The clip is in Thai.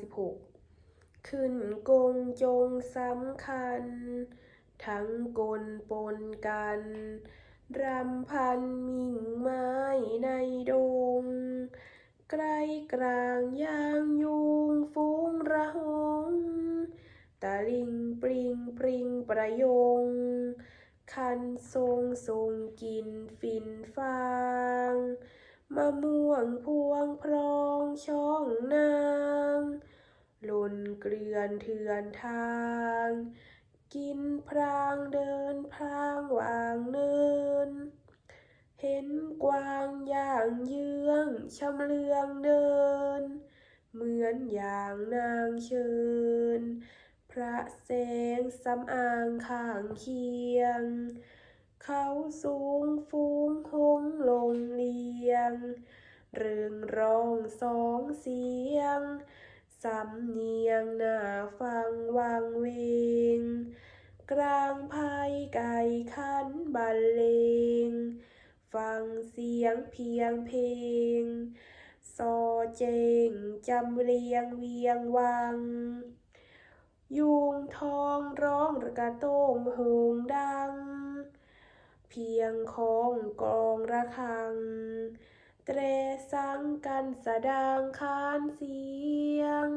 สิบหกขึ้นกงจงสำคัญ ทั้งกลปนกัน รำพันมิ่งไม้ในดง ใกล้กลางยางยุงฟูงระหงตะลิงปริงปริงประยง คันทรงทรงกินฟินฟางมะม่วงพวงพรองช่องนาง เกลื่อนเถือนทาง กินพรางเดินพรางวางเนิน เห็นกวางอย่างเยื้องชำเลืองเดิน เหมือนอย่างนางเชิญ พระแสงสำอางข้างเคียง เขาสูงฟูงหงลงเลียง เริงร้องสองเสียง สำเนียงหน้าฟังวังเวง กลางภายไก่ขันบรรเลง ฟังเสียงเพียงเพลงซอเจงจำเรียงเวียงวัง ยุงทองร้องระกะโต้งโหงดัง เพียงของกองระฆัง เตรสังกันสดงคานเสียง